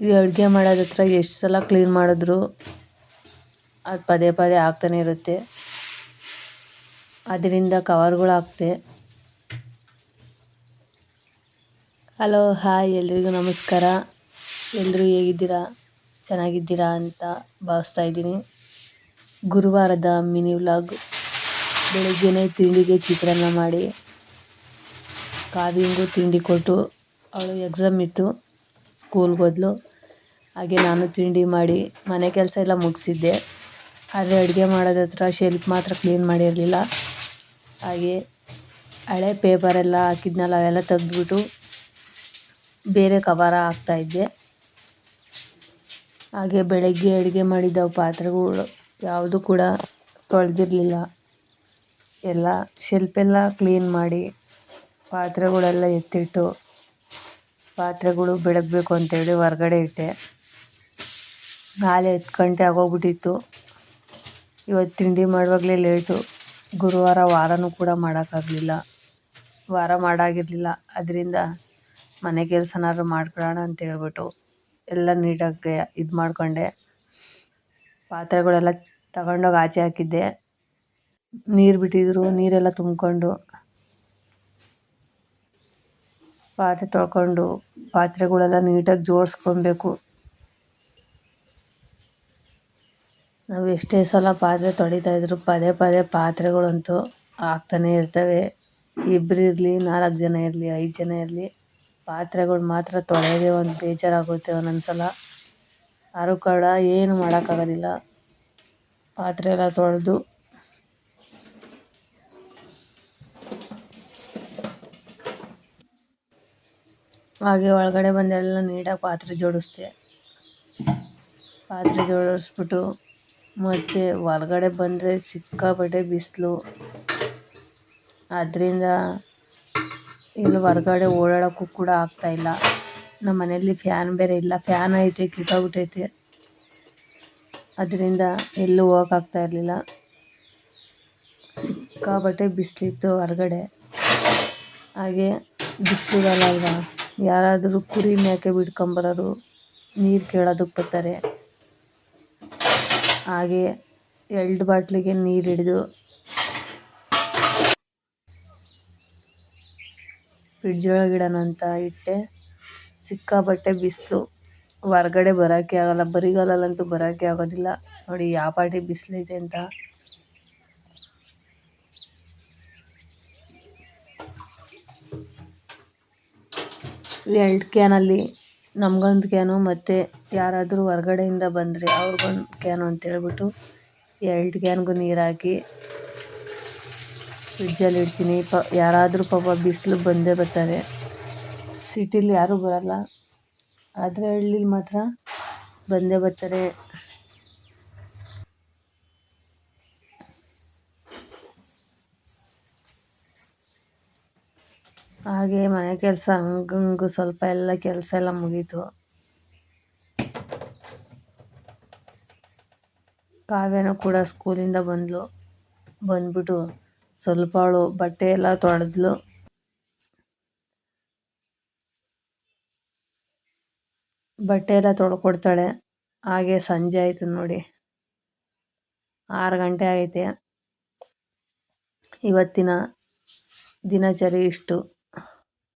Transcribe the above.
ಈ ಅಡುಗೆ ಮಾಡೋದ್ ಹತ್ರ ಎಷ್ಟು ಸಲ ಕ್ಲೀನ್ ಮಾಡಿದ್ರು ಅದು ಪದೇ ಪದೇ ಆಗ್ತಾನೆ ಇರುತ್ತೆ. ಅದರಿಂದ ಕವರ್ಗಳು ಹಾಕ್ತೆ ಹಲೋ ಹಾಯ್ ಎಲ್ರಿಗೂ ನಮಸ್ಕಾರ. ಎಲ್ಲರೂ ಹೇಗಿದ್ದೀರಾ? ಚೆನ್ನಾಗಿದ್ದೀರಾ ಅಂತ ಭಾವಿಸ್ತಾ ಇದ್ದೀನಿ. ಗುರುವಾರದ ಮಿನಿ ವ್ಲಾಗ್. ಬೆಳಗ್ಗೆನೇ ತಿಂಡಿಗೆ ಚಿತ್ರಾನ್ನ ಮಾಡಿ, ಕಾವಿಂಗು ತಿಂಡಿ ಕೊಟ್ಟು, ಅವಳು ಎಕ್ಸಾಮ್ ಇತ್ತು. ಸ್ಕೂಲ್ಗೆ ಹೋದ್ಲು. ಹಾಗೆ ನಾನು ತಿಂಡಿ ಮಾಡಿ ಮನೆ ಕೆಲಸ ಎಲ್ಲ ಮುಗಿಸಿದ್ದೆ. ಆದರೆ ಅಡುಗೆ ಮಾಡೋದ ಹತ್ರ ಶೆಲ್ಫ್ ಮಾತ್ರ ಕ್ಲೀನ್ ಮಾಡಿರಲಿಲ್ಲ. ಹಾಗೆ ಹಳೆ ಪೇಪರೆಲ್ಲ ಹಾಕಿದ್ನಲ್ಲ, ಅವೆಲ್ಲ ತೆಗೆದ್ಬಿಟ್ಟು ಬೇರೆ ಕವರ ಹಾಕ್ತಾಯಿದ್ದೆ ಹಾಗೆ ಬೆಳಗ್ಗೆ ಅಡುಗೆ ಮಾಡಿದ ಪಾತ್ರೆಗಳು ಯಾವುದು ಕೂಡ ತೊಳೆದಿರಲಿಲ್ಲ. ಎಲ್ಲ ಶೆಲ್ಫೆಲ್ಲ ಕ್ಲೀನ್ ಮಾಡಿ ಪಾತ್ರೆಗಳೆಲ್ಲ ಎತ್ತಿಟ್ಟು ಪಾತ್ರೆಗಳು ಬೆಳಗಬೇಕು ಅಂತೇಳಿ ಹೊರ್ಗಡೆ ಇಟ್ಟೆ. ನಾಳೆ ಹತ್ತು ಗಂಟೆ ಆಗೋಗ್ಬಿಟ್ಟಿತ್ತು. ಇವತ್ತು ತಿಂಡಿ ಮಾಡುವಾಗಲೇ ಲೇಟು. ಗುರುವಾರ ವಾರನೂ ಕೂಡ ಮಾಡೋಕ್ಕಾಗಲಿಲ್ಲ. ವಾರ ಮಾಡಾಗಿರಲಿಲ್ಲ. ಅದರಿಂದ ಮನೆ ಕೆಲಸನಾದ್ರು ಮಾಡ್ಕೊಳ್ಳೋಣ ಅಂತ ಹೇಳ್ಬಿಟ್ಟು ಎಲ್ಲ ನೀಟಾಗಿ ಇದು ಮಾಡಿಕೊಂಡೆ. ಪಾತ್ರೆಗಳೆಲ್ಲ ತಗೊಂಡೋಗಿ ಆಚೆ ಹಾಕಿದ್ದೆ. ನೀರು ಬಿಟ್ಟಿದ್ರು, ನೀರೆಲ್ಲ ತುಂಬಿಕೊಂಡು ಪಾತ್ರೆ ತೊಳ್ಕೊಂಡು ಪಾತ್ರೆಗಳೆಲ್ಲ ನೀಟಾಗಿ ಜೋಡಿಸ್ಕೊಬೇಕು. ನಾವು ಎಷ್ಟೇ ಸಲ ಪಾತ್ರೆ ತೊಳಿತಾ ಇದ್ರು ಪದೇ ಪದೇ ಪಾತ್ರೆಗಳಂತೂ ಆಗ್ತಾನೆ ಇರ್ತವೆ. ಇಬ್ಬರು ಇರಲಿ, ನಾಲ್ಕು ಜನ ಇರಲಿ, ಐದು ಜನ ಇರಲಿ, ಪಾತ್ರೆಗಳು ಮಾತ್ರ ತೊಳೆಯೋದೇ ಒಂದು ಬೇಜಾರಾಗುತ್ತೆ ಒಂದೊಂದು ಸಲ ಯಾರು ಕೂಡ ಏನು ಮಾಡೋಕ್ಕಾಗೋದಿಲ್ಲ. ಪಾತ್ರೆ ಎಲ್ಲ ತೊಳೆದು ಹಾಗೆ ಒಳಗಡೆ ಬಂದೆಲ್ಲ ನೀಟಾಗಿ ಪಾತ್ರೆ ಜೋಡಿಸ್ದೆ. ಪಾತ್ರೆ ಜೋಡಿಸ್ಬಿಟ್ಟು ಮತ್ತು ಹೊರ್ಗಡೆ ಬಂದರೆ ಸಿಕ್ಕಾಪಟ್ಟೆ ಬಿಸಿಲು. ಆದ್ದರಿಂದ ಇಲ್ಲಿ ಹೊರಗಡೆ ಓಡಾಡೋಕ್ಕೂ ಕೂಡ ಆಗ್ತಾಯಿಲ್ಲ ನಮ್ಮ ಮನೆಯಲ್ಲಿ ಫ್ಯಾನ್ ಬೇರೆ ಇಲ್ಲ. ಫ್ಯಾನ್ ಐತೆ ಕಿತ್ತೋಗ್ಬಿಟ್ಟೈತೆ ಅದರಿಂದ ಎಲ್ಲೂ ಹೋಗೋಕ್ಕಾಗ್ತಾ ಇರಲಿಲ್ಲ. ಸಿಕ್ಕಾಪಟ್ಟೆ ಬಿಸಿಲಿತ್ತು ಹೊರಗಡೆ. ಹಾಗೆ ಬಿಸಿಲಿರಲ್ಲ ಅಲ್ವಾ? ಯಾರಾದರೂ ಕುರಿ ಮೇಕೆ ಬಿಡ್ಕೊಂಬರೋರು, ನೀರು ಕೇಳೋದಕ್ಕೆ ಬರ್ತಾರೆ. ಹಾಗೆ ಎರಡು ಬಾಟ್ಲಿಗೆ ನೀರು ಹಿಡಿದು ಫ್ರಿಡ್ಜ್ ಒಳಗಿಡೋಣ ಅಂತ ಇಟ್ಟೆ. ಸಿಕ್ಕಾಪಟ್ಟೆ ಬಿಸಿಲು. ಹೊರ್ಗಡೆ ಬರೋಕ್ಕೆ ಆಗೋಲ್ಲ, ಬರಿಗಾಲಲ್ಲಂತೂ ಬರೋಕ್ಕೆ ಆಗೋದಿಲ್ಲ. ನೋಡಿ, ಯಾವ ಪಾಟಿ ಬಿಸಿಲೈತೆ ಅಂತ. ಎರಡು ಕ್ಯಾನಲ್ಲಿ ನಮಗೊಂದು ಕ್ಯಾನು ಮತ್ತು ಯಾರಾದರೂ ಹೊರ್ಗಡೆಯಿಂದ ಬಂದರೆ ಅವ್ರಿಗೊಂದು ಕ್ಯಾನು ಅಂತೇಳ್ಬಿಟ್ಟು ಎರಡು ಕ್ಯಾನ್ಗೂ ನೀರು ಹಾಕಿ ಫ್ರಿಡ್ಜಲ್ಲಿ ಇಡ್ತೀನಿ. ಪ, ಯಾರಾದರೂ ಪಾಪ ಬಿಸಿಲು ಬಂದೇ ಬರ್ತಾರೆ. ಸಿಟಿಲಿ ಯಾರೂ ಬರಲ್ಲ. ಆದರೆ ಹಳ್ಳಿಲಿ ಮಾತ್ರ ಬಂದೇ ಬರ್ತಾರೆ. ಹಾಗೆ ಮನೆ ಕೆಲಸ ಹಂಗು ಸ್ವಲ್ಪ ಎಲ್ಲ ಕೆಲಸ ಎಲ್ಲ ಮುಗೀತು. ಕಾವ್ಯನೂ ಕೂಡ ಸ್ಕೂಲಿಂದ ಬಂದ್ಲು. ಬಂದ್ಬಿಟ್ಟು ಸ್ವಲ್ಪ ಅವಳು ಬಟ್ಟೆ ಎಲ್ಲ ತೊಳೆದ್ಲು. ಬಟ್ಟೆ ಎಲ್ಲ ತೊಳ್ಕೊಡ್ತಾಳೆ. ಹಾಗೆ ಸಂಜೆ ಆಯಿತು ನೋಡಿ. ಆರು ಗಂಟೆ ಆಗೈತೆ. ಇವತ್ತಿನ ದಿನಚರಿ ಇಷ್ಟು.